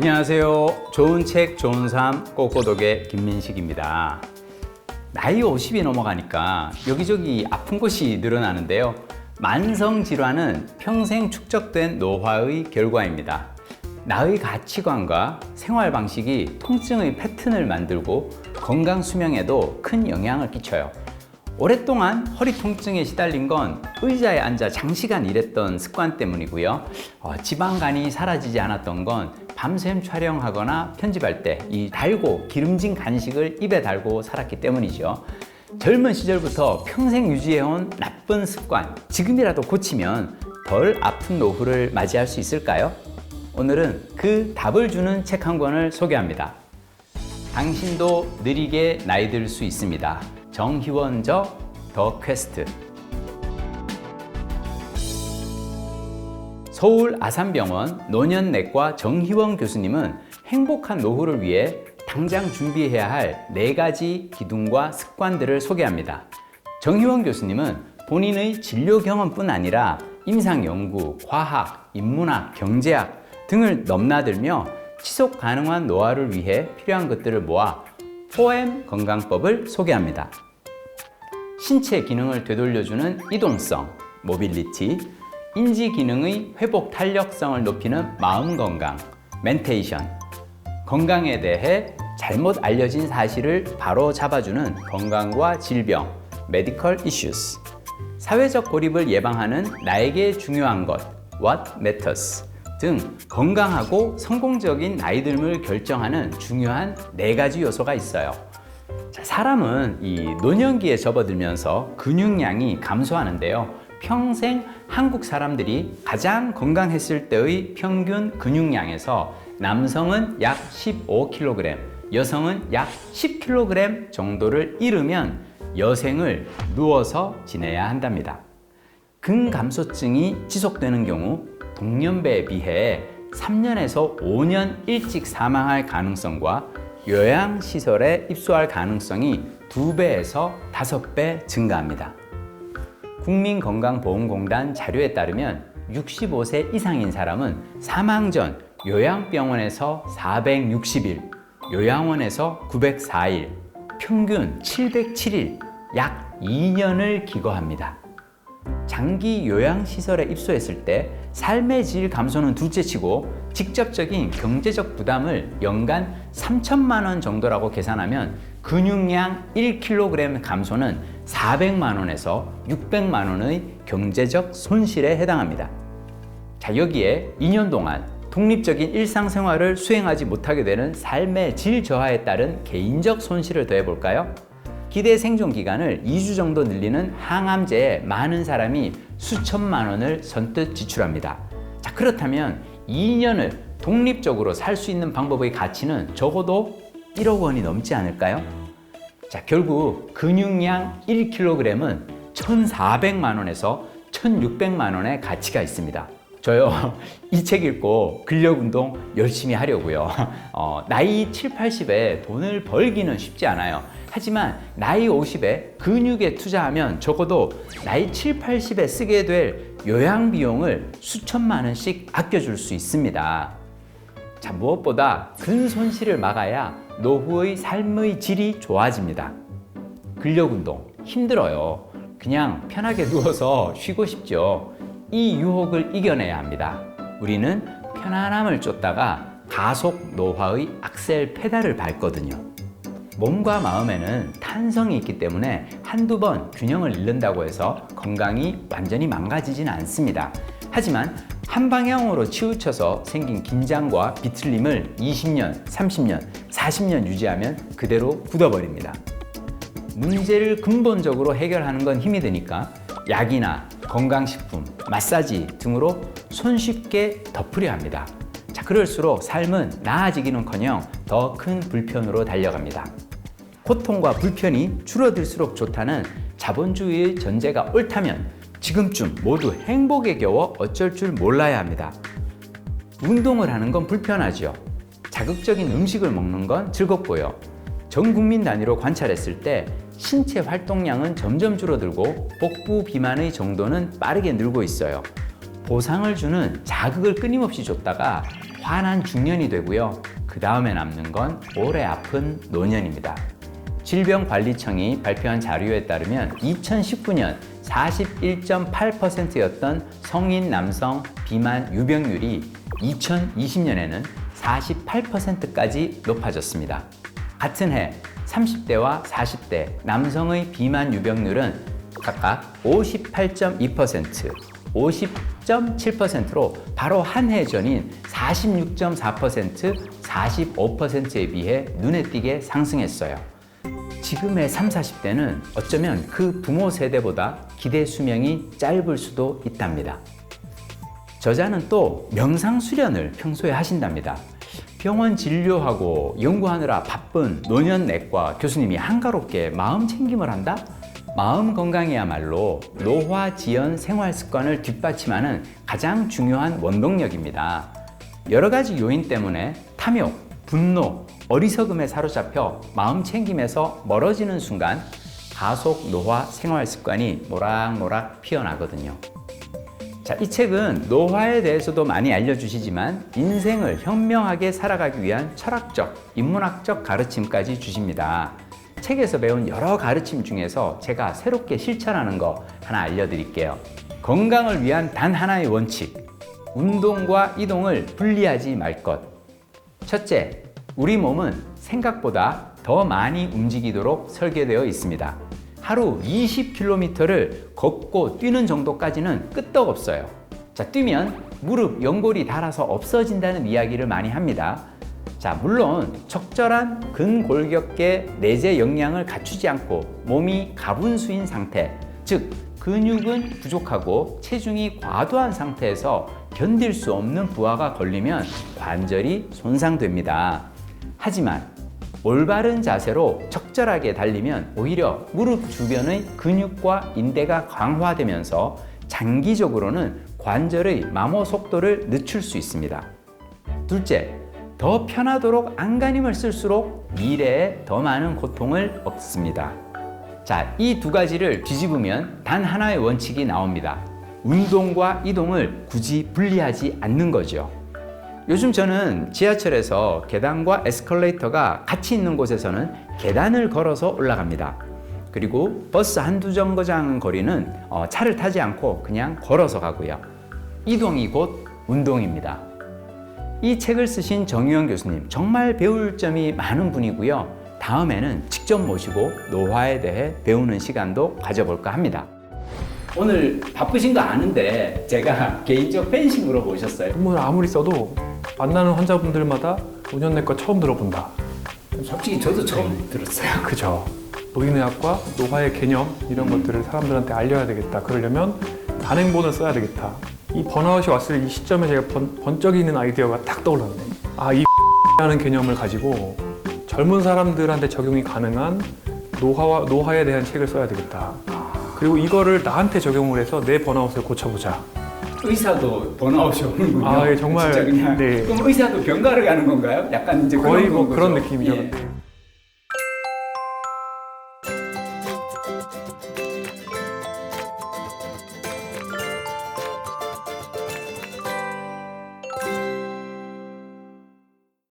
안녕하세요. 좋은 책, 좋은 삶, 꼬꼬독의 김민식입니다. 나이 50이 넘어가니까 여기저기 아픈 곳이 늘어나는데요. 만성 질환은 평생 축적된 노화의 결과입니다. 나의 가치관과 생활 방식이 통증의 패턴을 만들고 건강 수명에도 큰 영향을 끼쳐요. 오랫동안 허리 통증에 시달린 건 의자에 앉아 장시간 일했던 습관 때문이고요. 어, 지방간이 사라지지 않았던 건 밤샘 촬영하거나 편집할 때 이 달고 기름진 간식을 입에 달고 살았기 때문이죠. 젊은 시절부터 평생 유지해온 나쁜 습관, 지금이라도 고치면 덜 아픈 노후를 맞이할 수 있을까요? 오늘은 그 답을 주는 책 한 권을 소개합니다. 당신도 느리게 나이 들 수 있습니다. 정희원저 더 퀘스트. 서울 아산병원 노년내과 정희원 교수님은 행복한 노후를 위해 당장 준비해야 할 네 가지 기둥과 습관들을 소개합니다. 정희원 교수님은 본인의 진료 경험뿐 아니라 임상 연구, 과학, 인문학, 경제학 등을 넘나들며 지속 가능한 노화를 위해 필요한 것들을 모아 4M 건강법을 소개합니다. 신체 기능을 되돌려주는 이동성, 모빌리티, 인지 기능의 회복 탄력성을 높이는 마음 건강, 멘테이션, 건강에 대해 잘못 알려진 사실을 바로 잡아주는 건강과 질병, 메디컬 이슈스, 사회적 고립을 예방하는 나에게 중요한 것, what matters 등 건강하고 성공적인 나이 듦을 결정하는 중요한 네 가지 요소가 있어요. 자, 사람은 이 노년기에 접어들면서 근육량이 감소하는데요. 평생 한국 사람들이 가장 건강했을 때의 평균 근육량에서 남성은 약 15kg, 여성은 약 10kg 정도를 잃으면 여생을 누워서 지내야 한답니다. 근감소증이 지속되는 경우 동년배에 비해 3년에서 5년 일찍 사망할 가능성과 요양시설에 입소할 가능성이 2배에서 5배 증가합니다. 국민건강보험공단 자료에 따르면 65세 이상인 사람은 사망 전 요양병원에서 460일, 요양원에서 904일, 평균 707일, 약 2년을 기거합니다. 장기 요양시설에 입소했을 때 삶의 질 감소는 둘째치고 직접적인 경제적 부담을 연간 3천만 원 정도라고 계산하면 근육량 1kg 감소는 400만 원에서 600만 원의 경제적 손실에 해당합니다. 자, 여기에 2년 동안 독립적인 일상생활을 수행하지 못하게 되는 삶의 질 저하에 따른 개인적 손실을 더해 볼까요? 기대 생존 기간을 2주 정도 늘리는 항암제에 많은 사람이 수천만 원을 선뜻 지출합니다. 자, 그렇다면 2년을 독립적으로 살 수 있는 방법의 가치는 적어도 1억 원이 넘지 않을까요? 자, 결국 근육량 1kg은 1,400만 원에서 1,600만 원의 가치가 있습니다. 저요, 이 책 읽고 근력 운동 열심히 하려고요. 어, 나이 7, 80에 돈을 벌기는 쉽지 않아요. 하지만 나이 50에 근육에 투자하면 적어도 나이 7, 80에 쓰게 될 요양 비용을 수천만 원씩 아껴줄 수 있습니다. 자, 무엇보다 근 손실을 막아야 노후의 삶의 질이 좋아집니다. 근력 운동 힘들어요. 그냥 편하게 누워서 쉬고 싶죠. 이 유혹을 이겨내야 합니다. 우리는 편안함을 쫓다가 가속 노화의 악셀 페달을 밟거든요. 몸과 마음에는 탄성이 있기 때문에 한두 번 균형을 잃는다고 해서 건강이 완전히 망가지진 않습니다. 하지만 한 방향으로 치우쳐서 생긴 긴장과 비틀림을 20년, 30년, 40년 유지하면 그대로 굳어버립니다. 문제를 근본적으로 해결하는 건 힘이 드니까 약이나 건강식품, 마사지 등으로 손쉽게 덮으려 합니다. 자, 그럴수록 삶은 나아지기는커녕 더 큰 불편으로 달려갑니다. 고통과 불편이 줄어들수록 좋다는 자본주의의 전제가 옳다면 지금쯤 모두 행복에 겨워 어쩔 줄 몰라야 합니다. 운동을 하는 건 불편하지요. 자극적인 음식을 먹는 건 즐겁고요. 전 국민 단위로 관찰했을 때 신체 활동량은 점점 줄어들고 복부 비만의 정도는 빠르게 늘고 있어요. 보상을 주는 자극을 끊임없이 줬다가 환한 중년이 되고요. 그 다음에 남는 건 오래 아픈 노년입니다. 질병관리청이 발표한 자료에 따르면 2019년 41.8%였던 성인 남성 비만 유병률이 2020년에는 48%까지 높아졌습니다. 같은 해 30대와 40대 남성의 비만 유병률은 각각 58.2%, 50.7%로 바로 한 해 전인 46.4%, 45%에 비해 눈에 띄게 상승했어요. 지금의 3, 40대는 어쩌면 그 부모 세대보다 기대 수명이 짧을 수도 있답니다. 저자는 또 명상 수련을 평소에 하신답니다. 병원 진료하고 연구하느라 바쁜 노년내과 교수님이 한가롭게 마음 챙김을 한다? 마음 건강이야말로 노화 지연 생활 습관을 뒷받침하는 가장 중요한 원동력입니다. 여러 가지 요인 때문에 탐욕, 분노, 어리석음에 사로잡혀 마음 챙김에서 멀어지는 순간 가속 노화 생활 습관이 모락모락 피어나거든요. 자, 이 책은 노화에 대해서도 많이 알려주시지만 인생을 현명하게 살아가기 위한 철학적, 인문학적 가르침까지 주십니다. 책에서 배운 여러 가르침 중에서 제가 새롭게 실천하는 거 하나 알려드릴게요. 건강을 위한 단 하나의 원칙. 운동과 이동을 분리하지 말 것. 첫째, 우리 몸은 생각보다 더 많이 움직이도록 설계되어 있습니다. 하루 20km를 걷고 뛰는 정도까지는 끄떡없어요. 자, 뛰면 무릎, 연골이 닳아서 없어진다는 이야기를 많이 합니다. 자, 물론 적절한 근골격계 내재 역량을 갖추지 않고 몸이 가분수인 상태, 즉 근육은 부족하고 체중이 과도한 상태에서 견딜 수 없는 부하가 걸리면 관절이 손상됩니다. 하지만 올바른 자세로 적절하게 달리면 오히려 무릎 주변의 근육과 인대가 강화되면서 장기적으로는 관절의 마모 속도를 늦출 수 있습니다. 둘째, 더 편하도록 안간힘을 쓸수록 미래에 더 많은 고통을 얻습니다. 자, 이 두 가지를 뒤집으면 단 하나의 원칙이 나옵니다. 운동과 이동을 굳이 분리하지 않는 거죠. 요즘 저는 지하철에서 계단과 에스컬레이터가 같이 있는 곳에서는 계단을 걸어서 올라갑니다. 그리고 버스 한두 정거장 거리는 어, 차를 타지 않고 그냥 걸어서 가고요. 이동이 곧 운동입니다. 이 책을 쓰신 정유영 교수님 정말 배울 점이 많은 분이고요. 다음에는 직접 모시고 노화에 대해 배우는 시간도 가져볼까 합니다. 오늘 바쁘신 거 아는데 제가 개인적 팬심으로 모셨어요. 뭐 아무리 써도 만나는 환자분들마다 노년내과 처음 들어본다. 솔직히 저도 처음 들었어요. 그죠. 노인의학과 노화의 개념 이런 것들을 사람들한테 알려야 되겠다. 그러려면 단행본을 써야 되겠다. 이 번아웃이 왔을 이 시점에 제가 번, 번쩍이는 아이디어가 딱 떠올랐네. 아, 이 라는 개념을 가지고 젊은 사람들한테 적용이 가능한 노화와 노화에 대한 책을 써야 되겠다. 그리고 이거를 나한테 적용을 해서 내 번아웃을 고쳐보자. 의사도 번아웃이 오는군요. 아, 예, 정말, 진짜 그냥. 네. 그럼 의사도 병가를 가는 건가요? 약간 이제 거의 그런 뭐건 그런? 느낌이죠. 예.